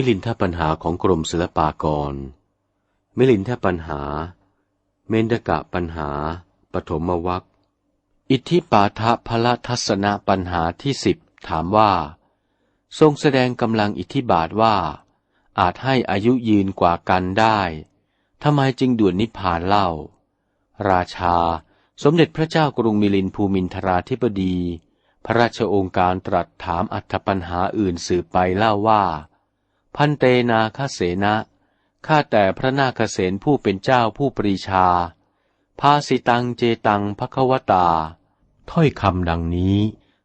มิลินทปัญหาของกรมศิลปากร มิลินทปัญหา เมนดกะปัญหา ปฐมวัคอิทธิปาทะพละทัศนปัญหาที่สิบถามว่า ทรงแสดงกำลังอิทธิบาทว่า อาจให้อายุยืนกว่ากันได้ทำไมจึงด่วนนิพพานเล่า ราชา สมเด็จพระเจ้ากรุงมิลินภูมินทราธิบดี พระราชโองการตรัสถามอัธปัญหาอื่นสืบไปเล่าว่า พันเตนาคเสนะข้าแต่พระนาคเสนผู้เป็นเจ้าผู้ปรีชา ภาสิตังเจตังภควตา ถ้อยคำดังนี้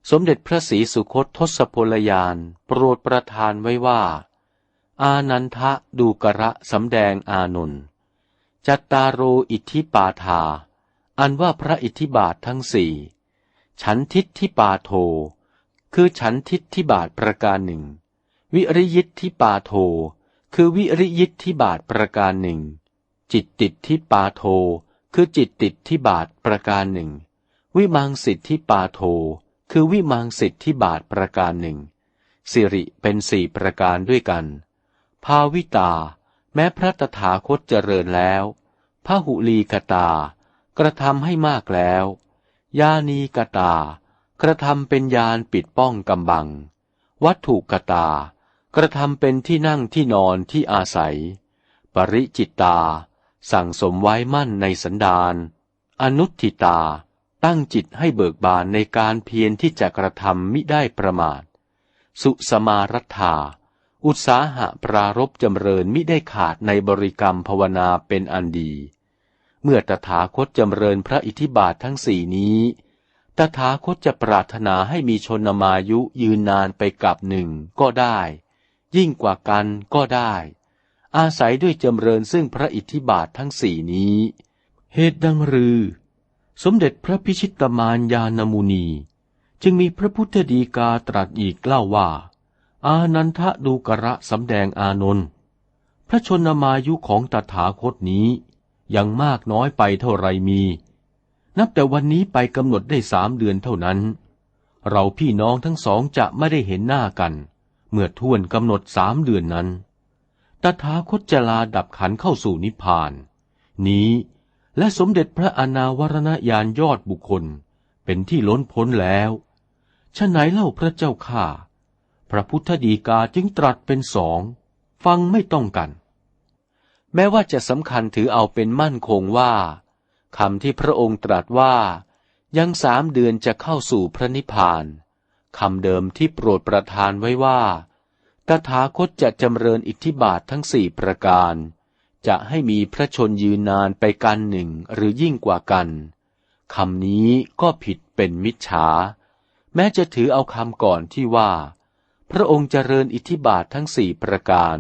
สมเด็จพระศรีสุคตทศพลยาน โปรดประทานไว้ว่า อานันทะดูกระสำแดงอานนท์จัตตาโรอิทธิปาทา อันว่าพระอิทธิบาททั้งสี่ ฉันทิฏทิปาโท คือฉันทิฏทิบาทประการหนึ่ง วิริยิทธิปาโท คือวิริยิทธิบาทประการหนึ่ง จิตติดที่ปาโท คือจิตติดที่บาทประการหนึ่ง วิมังสิทธิปาโท คือวิมังสิทธิบาทประการหนึ่ง สิริเป็นสี่ประการด้วยกัน ภาวิตา แม้พระตถาคตเจริญแล้วพระหุลีกตา กระทำให้มากแล้ว ยานีกตา กระทำเป็นยานปิดป้องกำบัง วัตถุกตา กระทำเป็นที่นั่งที่นอนที่อาศัย ปริจิตตา สั่งสมไว้มั่นในสันดานอนุทิตา ตั้งจิตให้เบิกบานในการเพียรที่จะกระทำมิได้ประมาท สุสมารัฐา อุตสาหะปรารบจำเริญมิได้ขาดในบริกรรมภาวนาเป็นอันดี เมื่อตถาคตจำเริญพระอิทธิบาททั้งสี่นี้ตถาคตจะปรารถนาให้มีชนมายุยืนนานไปกับหนึ่งก็ได้ ยิ่งกว่ากันก็ได้ อาศัยด้วยจำเริญซึ่งพระอิทธิบาททั้งสี่นี้ เหตุดังรือ สมเด็จพระพิชิตมารยานมุนี จึงมีพระพุทธดีกาตรัสอีกเล่าว่า อานันทะดูกระสำแดงอานนท์พระชนมายุของตถาคตนี้ ยังมากน้อยไปเท่าไรมี นับแต่วันนี้ไปกำหนดได้สามเดือนเท่านั้น เราพี่น้องทั้งสองจะไม่ได้เห็นหน้ากัน เมื่อท่วนกำหนดสามเดือนนั้น ตถาคตจะลาดับขันเข้าสู่นิพพาน นี้และสมเด็จพระอนาวรณญาณยอดบุคคลเป็นที่ล้นพ้นแล้วฉะไหนเล่าพระเจ้าข้าพระพุทธดีกาจึงตรัสเป็นสอง ฟังไม่ต้องกัน แม้ว่าจะสำคัญถือเอาเป็นมั่นคงว่าคำที่พระองค์ตรัสว่า ยังสามเดือนจะเข้าสู่พระนิพพาน คำเดิมที่โปรดประทานไว้ว่า ตถาคตจะจำเริญอิทธิบาททั้งสี่ประการ จะให้มีพระชนยืนนานไปกันหนึ่งหรือยิ่งกว่ากันคำนี้ก็ผิดเป็นมิจฉา แม้จะถือเอาคำก่อนที่ว่า พระองค์เจริญอิทธิบาททั้งสี่ประการ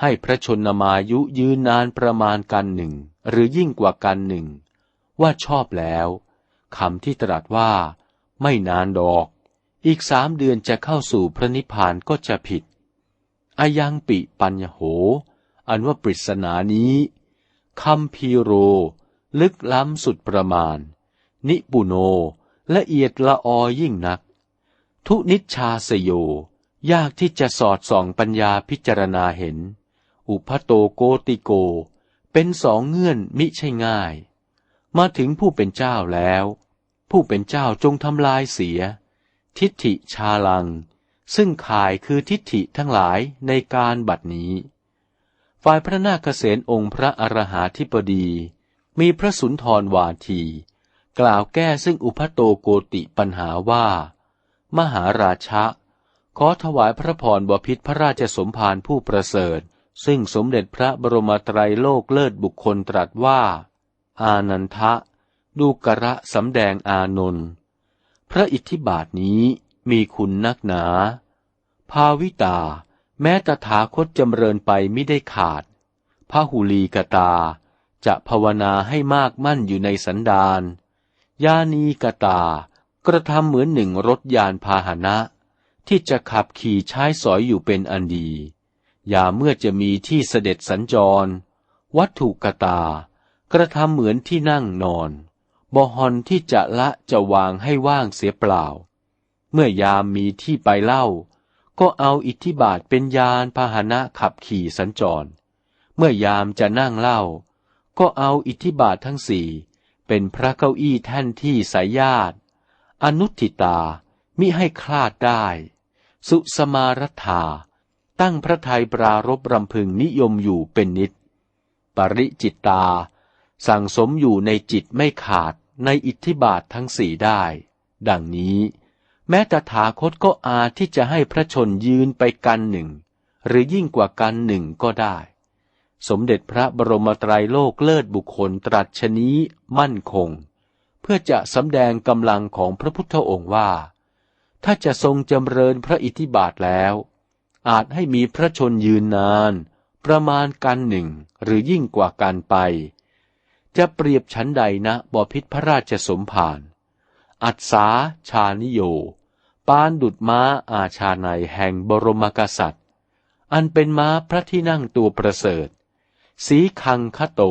ให้พระชนมายุยืนนานประมาณกันหนึ่งหรือยิ่งกว่ากันหนึ่งว่าชอบแล้วคำที่ตรัสว่า ไม่นานดอก อีกสามเดือนจะเข้าสู่พระนิพพานก็จะผิด อายังปิปัญญโห อันว่าปริศนานี้คำพีโร ลึกล้ำสุดประมาณ นิปุโน ละเอียดละออยิ่งนัก ทุนิชาสโย ยากที่จะสอดส่องปัญญาพิจารณาเห็น อุพโตโกติโก เป็นสองเงื่อนมิใช่ง่าย มาถึงผู้เป็นเจ้าแล้ว ผู้เป็นเจ้าจงทำลายเสีย ทิฏฐิชาลัง ซึ่งข่ายคือทิฏฐิทั้งหลายในการบัดนี้ ฝ่ายพระนาคเษนองค์พระอรหาธิปดี มีพระสุนทรวาที กล่าวแก้ซึ่งอุพโตโกติปัญหาว่า มหาราชะ ขอถวายพระพรบพิษพระราชสมภารผู้ประเสริฐ ซึ่งสมเด็จพระบรมไตรโลกเลิศบุคคลตรัสว่า อานันทะ ดูกระสำแดงอานนท์ พระอิทธิบาทนี้มีคุณนักหนา ภาวิตา แม้ตถาคตจำเริญไปไม่ได้ขาดพระหุลีกตา จะภาวนาให้มากมั่นอยู่ในสันดานยานีกตา กระทำเหมือนหนึ่งรถยานพาหนะ ที่จะขับขี่ใช้สอยอยู่เป็นอันดีอย่าเมื่อจะมีที่เสด็จสัญจร วัตถุกตา กระทำเหมือนที่นั่งนอน บอฮอนที่จะละจะวางให้ว่างเสียเปล่า เมื่อยามมีที่ไปเล่า ก็เอาอิทธิบาทเป็นยานพาหนะขับขี่สัญจร เมื่อยามจะนั่งเล่า ก็เอาอิทธิบาททั้งสี่เป็นพระเก้าอี้แท่นที่สายญาติ อนุทิตามิให้คลาดได้ สุสมารัฐาตั้งพระไทยปรารบรำพึงนิยมอยู่เป็นนิด ปริจิตตา สั่งสมอยู่ในจิตไม่ขาดในอิทธิบาททั้งสี่ได้ ดังนี้ แม้ตถาคตก็อาจที่จะให้พระชนยืนไปกันหนึ่ง หรือยิ่งกว่ากันหนึ่งก็ได้ สมเด็จพระบรมไตรโลกเลิศบุคคลตรัสชนี้มั่นคง เพื่อจะสำแดงกำลังของพระพุทธองค์ว่า ถ้าจะทรงจำเริญพระอิทธิบาทแล้ว อาจให้มีพระชนยืนนาน ประมาณกันหนึ่งหรือยิ่งกว่ากันไป จะเปรียบชั้นใดนะบอพิษพระราชสมภารอัศาชานิโย ปานดุดม้าอาชาในแห่งบรมกษัตริย์ อันเป็นม้าพระที่นั่งตัวประเสริฐ สีคังคโต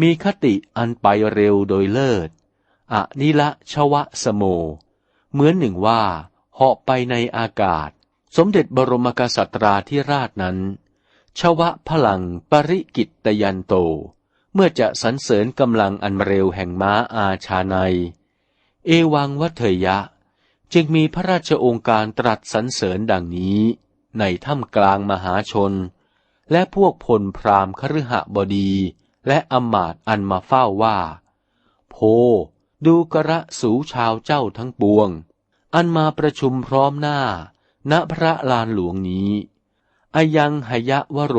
มีคติอันไปเร็วโดยเลิศอะนิละชวะสโม เหมือนหนึ่งว่าเหาะไปในอากาศ สมเด็จบรมกษัตราธิราชนั้น ชวะพลังปริกิตตยันโต เมื่อจะสรรเสริญกำลังอันเร็วแห่งม้าอาชาใน เอวังวัเถยะ จึงมีพระราชองค์การตรัสสรรเสริญดังนี้ ในถ้ำกลางมหาชน และพวกพลพรามคฤหบดีและอมาตอันมาเฝ้าว่า โพ ดูกระสูชาวเจ้าทั้งปวง อันมาประชุมพร้อมหน้า ณพระลานหลวงนี้อายังหยะวโร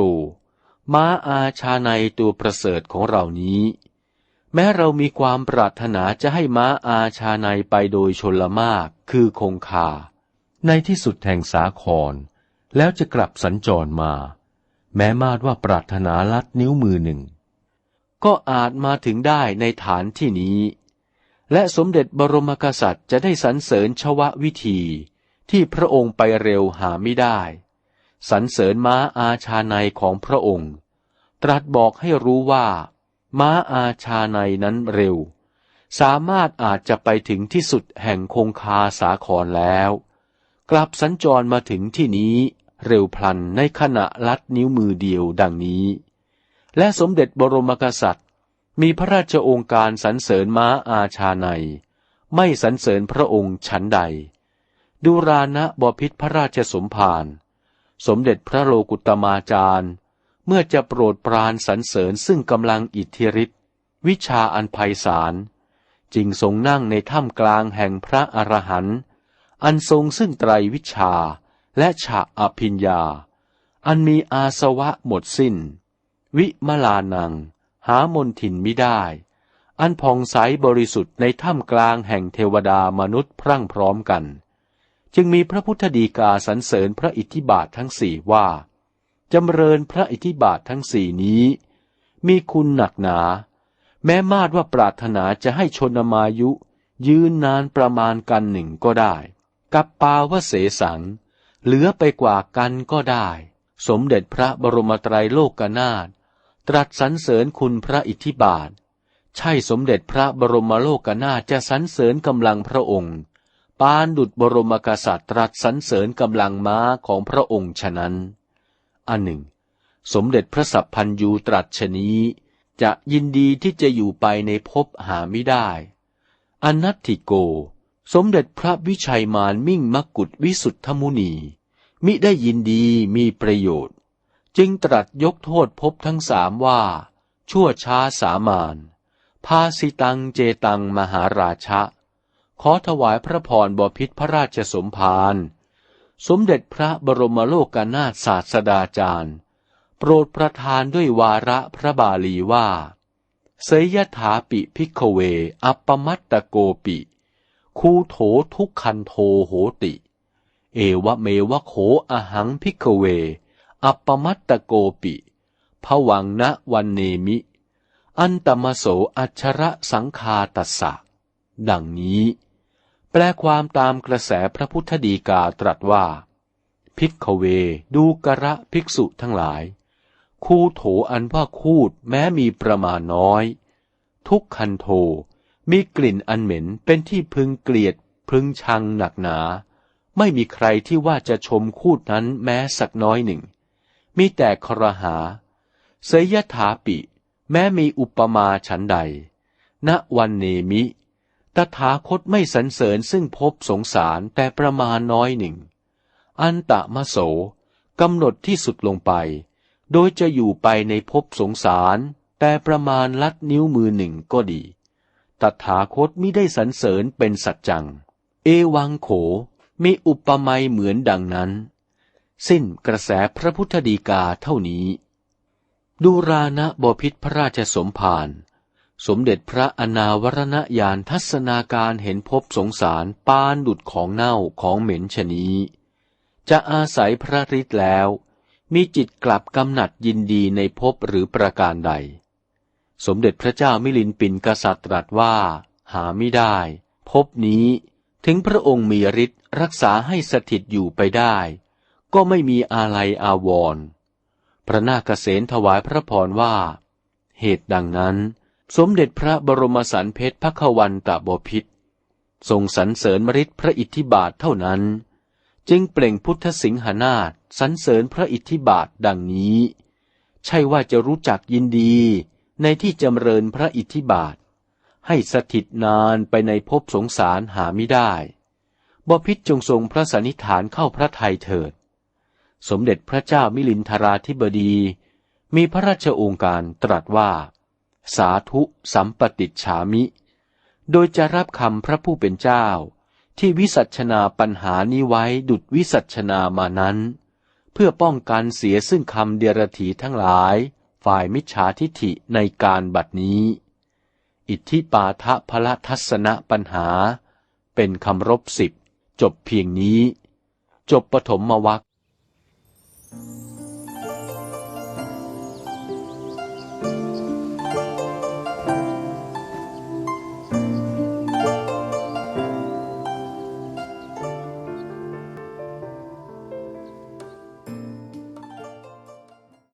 ม้าอาชาในตัวประเสริฐของเรานี้ แม้เรามีความปรารถนาจะให้ม้าอาชาในไปโดยชนละมากคือคงคา ในที่สุดแห่งสาคร แล้วจะกลับสัญจรมา แม้มาดว่าปรารถนาลัดนิ้วมือหนึ่ง ก็อาจมาถึงได้ในฐานที่นี้ และสมเด็จบรมกษัตริย์จะได้สรรเสริญชววิธีที่พระองค์ไปเร็วหาไม่ได้สรรเสริญม้าอาชาในของพระองค์ ตรัสบอกให้รู้ว่า ม้าอาชาในนั้นเร็ว สามารถอาจจะไปถึงที่สุดแห่งคงคาสาครแล้ว กลับสัญจรมาถึงที่นี้เร็วพลันในขณะลัดนิ้วมือเดียวดังนี้ และสมเด็จบรมกษัตริย์ มีพระราชองค์การสรรเสริญม้าอาชาใน ไม่สรรเสริญพระองค์ชั้นใด ดูรานะบพิษพระราชสมภารสมเด็จพระโลกุตมาจารย์ เมื่อจะโปรดปรานสรรเสริญซึ่งกำลังอิทธิฤทธิวิชาอันไพศาลจิงทรงนั่งในถ้ำกลางแห่งพระอรหันต์อันทรงซึ่งไตรวิชาและฉะอภิญญา อันมีอาสวะหมดสิน้น วิมลานัง หามนถินมิได้ อันพองใสบริสุทธิ์ในถ้ำกลางแห่งเทวดามนุษย์พรั่งพร้อมกัน จึงมีพระพุทธดีกาสรรเสริญพระอิทธิบาททั้งสี่ว่า จำเริญพระอิทธิบาททั้งสี่นี้ มีคุณหนักหนา แม้มาดว่าปรารถนาจะให้ชนมายุ ยืนนานประมาณกันหนึ่งก็ได้ กับปาวเสสัง เหลือไปกว่ากันก็ได้ สมเด็จพระบรมไตรโลกนาถตรัสสรรเสริญคุณพระอิทธิบาท ใช่สมเด็จพระบรมโลกนาถจะสรรเสริญกำลังพระองค์ปานดุจบรมกษัตริย์ตรัสสรรเสริญกำลังม้าของพระองค์ฉะนั้น อันหนึ่ง สมเด็จพระสัพพันยูตรัสชนี้ จะยินดีที่จะอยู่ไปในภพหาไม่ได้ อนัตถิโก สมเด็จพระวิชัยมารมิ่งมกุฎวิสุทธมุนี มิได้ยินดีมีประโยชน์ จึงตรัสยกโทษภพทั้งสามว่า ชั่วช้าสามานพาสิตังเจตังมหาราชะ ขอถวายพระพรบพิษพระราชสมภาร สมเด็จพระบรมโลกนาถศาสดาจารย์ โปรดประทานด้วยวาระพระบาลีว่า เสยถาปิพิกเว อัปปมัตตโกปิ คูโถทุกคันโทโหติ เอวะเมวะโขอหังพิกเว อัปปมัตตโกปิผวังณวันเนมิ อันตมโสอัชระสังคาตัสสะ ดังนี้ แปลความตามกระแสพระพุทธดีกาตรัสว่า พิกเว ดูกระภิกษุทั้งหลาย คูโถอันว่าคูดแม้มีประมาณน้อย ทุกคันโท มีกลิ่นอันเหม็นเป็นที่พึงเกลียดพึงชังหนักหนา ไม่มีใครที่ว่าจะชมคูดนั้นแม้สักน้อยหนึ่ง มีแต่ครหา เสยยถาปิ แม้มีอุปมาฉันใด ณวันเนมิ ตถาคตไม่สรรเสริญซึ่งพบสงสารแต่ประมาณน้อยหนึ่ง อันตะมะโสกำหนดที่สุดลงไป โดยจะอยู่ไปในภพสงสาร แต่ประมาณลัดนิ้วมือหนึ่งก็ดี ตถาคตมิได้สรรเสริญเป็นสัจจัง เอวังโข มีอุปมาเหมือนดังนั้น สิ้นกระแสพระพุทธดีกาเท่านี้ ดูรานะบพิษพระราชสมภาร สมเด็จพระอนาวรณญาณทัศนาการเห็นพบสงสารปานดุดของเน่าของเหม็นชะนีจะอาศัยพระฤทธิ์แล้ว มีจิตกลับกำหนัดยินดีในภพหรือประการใด สมเด็จพระเจ้ามิลินปินกษัตริย์ตรัสว่า หาไม่ได้ภพนี้ถึงพระองค์มีฤทธิ์รักษาให้สถิตอยู่ไปได้ ก็ไม่มีอาลัยอาวรณ์พระนาคเษนถวายพระพรว่า เหตุดังนั้น สมเด็จพระบรมสันเพชรพระขวันตะบพิษทรงสรรเสริญมริษพระอิทธิบาทเท่านั้น จึงเปล่งพุทธสิงหนาฏสรรเสริญพระอิทธิบาทดังนี้ ใช่ว่าจะรู้จักยินดีในที่จำเริญพระอิทธิบาท ให้สถิตนานไปในภพสงสารหาไม่ได้บพิษจงทรงพระสันนิฐานเข้าพระทัยเถิด สมเด็จพระเจ้ามิลินทราธิบดี มีพระราชโองการตรัสว่า สาธุสัมปติฉามิ โดยจะรับคำพระผู้เป็นเจ้า ที่วิสัชนาปัญหานี้ไว้ดุดวิสัชนามานั้น เพื่อป้องกันเสียซึ่งคำเดียรถีทั้งหลาย ฝ่ายมิจฉาทิฐิในการบัดนี้ อิทธิปาทะพละทัศนะปัญหา เป็นคำรบสิบจบเพียงนี้ จบปฐมวรรค